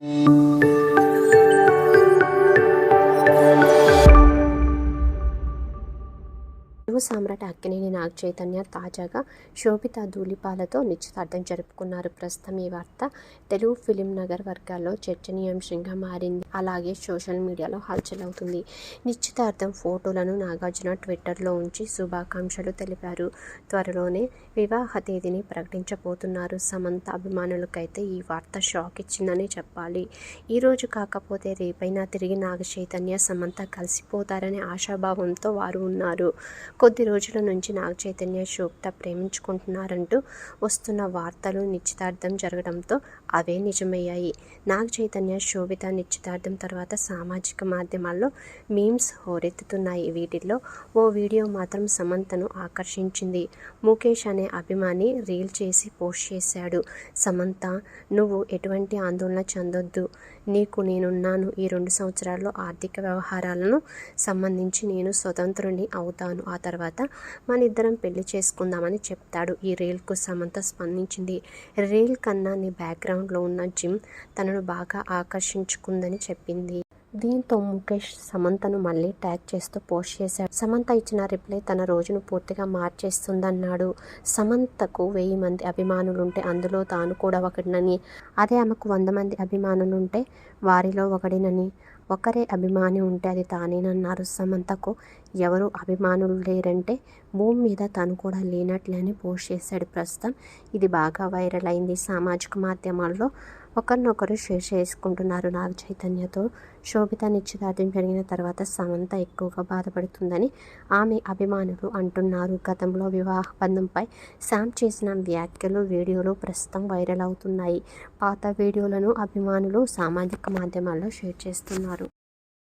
Música Telugu సామ్రాట్ అక్కినేని నాగ చైతన్య తాజాగా శోభిత ధూళిపాలతో నిశ్చితార్థం జరుపుకున్నారు. ప్రస్తుతం ఈ వార్త తెలుగు ఫిలిం నగర్ వర్గాల్లో చర్చనీయాంశంగా మారింది. అలాగే సోషల్ మీడియాలో హల్చల్ అవుతుంది నిశ్చితార్థం ఫోటోలను నాగార్జున ట్విట్టర్లో ఉంచి శుభాకాంక్షలు తెలిపారు. త్వరలోనే వివాహ తేదీని ప్రకటించబోతున్నారు. సమంత అభిమానులకైతే ఈ వార్త షాక్ ఇచ్చిందని చెప్పాలి. ఈ రోజు కాకపోతే రేపైనా తిరిగి నాగ చైతన్య సమంత కలిసిపోతారనే ఆశాభావంతో వారు ఉన్నారు. కొద్ది రోజుల నుంచి నాగ చైతన్య శోభిత ప్రేమించుకుంటున్నారంటూ వస్తున్న వార్తలు నిశ్చితార్థం జరగడంతో అవే నిజమయ్యాయి. నాగ చైతన్య శోభిత నిశ్చితార్థం తర్వాత సామాజిక మాధ్యమాల్లో మీమ్స్ హోరెత్తుతున్నాయి. వీటిల్లో ఓ వీడియో మాత్రం సమంతను ఆకర్షించింది. ముఖేష్ అనే అభిమాని రీల్ చేసి పోస్ట్ చేశాడు. సమంత నువ్వు ఎటువంటి ఆందోళన చెందొద్దు. నీకు నేనున్నాను. ఈ రెండు సంవత్సరాల్లో ఆర్థిక వ్యవహారాలను సంబంధించి నేను స్వతంత్రుని అవుతాను. ఆ తర్వాత మన ఇద్దరం పెళ్ళి చేసుకుందామని చెప్తాడు. ఈ రీల్కు సమంత స్పందించింది. రీల్ కన్నా నీ బ్యాక్గ్రౌండ్లో ఉన్న జిమ్ తనను బాగా ఆకర్షించుకుందని చెప్పింది. దీంతో ముఖేష్ సమంతను మళ్ళీ ట్యాగ్ చేస్తూ పోస్ట్ చేశాడు. సమంత ఇచ్చిన రిప్లై తన రోజును పూర్తిగా మార్చేస్తుందన్నాడు. సమంతకు వెయ్యి మంది అభిమానులుంటే అందులో తాను కూడా ఒకటినని అదే ఆమెకు వంద మంది అభిమానులుంటే వారిలో ఒకడినని. ఒకరే అభిమాని ఉంటే అది తానేనన్నారు. సమంతకు ఎవరు అభిమానులు లేరంటే భూమి మీద తను కూడా లేనట్లే అని పోస్ట్ చేశాడు ప్రస్తుతం. ఇది బాగా వైరల్ అయింది. సామాజిక మాధ్యమాల్లో ఒకరినొకరు షేర్ చేసుకుంటున్నారు నాగ చైతన్యతో. శోభిత నిశ్చితార్థం జరిగిన తర్వాత సమంత ఎక్కువగా బాధపడుతుందని ఆమె అభిమానులు అంటున్నారు. గతంలో వివాహ బంధంపై శామ్ చేసిన వ్యాఖ్యలు వీడియోలు ప్రస్తుతం వైరల్ అవుతున్నాయి. పాత వీడియోలను అభిమానులు సామాజిక మాధ్యమాల్లో షేర్ చేస్తున్నారు.